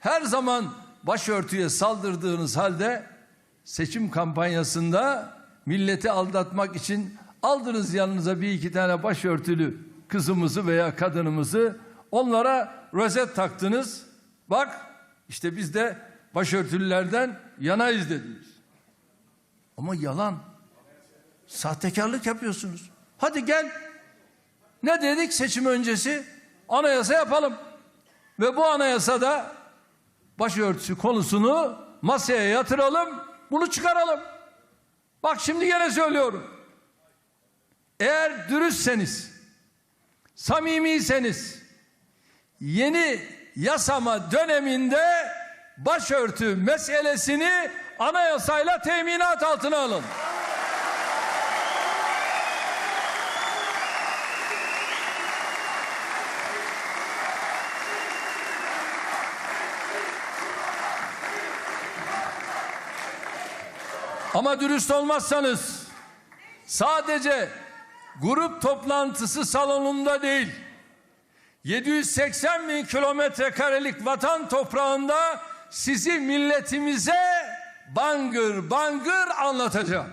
her zaman başörtüye saldırdığınız halde seçim kampanyasında milleti aldatmak için aldınız yanınıza bir iki tane başörtülü kızımızı veya kadınımızı onlara rozet taktınız. Bak işte biz de başörtülülerden yanayız dediniz. Ama yalan. Sahtekarlık yapıyorsunuz. Hadi gel. Ne dedik seçim öncesi? Anayasa yapalım. Ve bu anayasada başörtüsü konusunu masaya yatıralım, bunu çıkaralım. Bak şimdi yine söylüyorum. Eğer dürüstseniz, samimiyseniz, yeni yasama döneminde başörtü meselesini anayasayla teminat altına alın. Ama dürüst olmazsanız sadece grup toplantısı salonunda değil 780 bin kilometre karelik vatan toprağında sizi milletimize bangır bangır anlatacağım.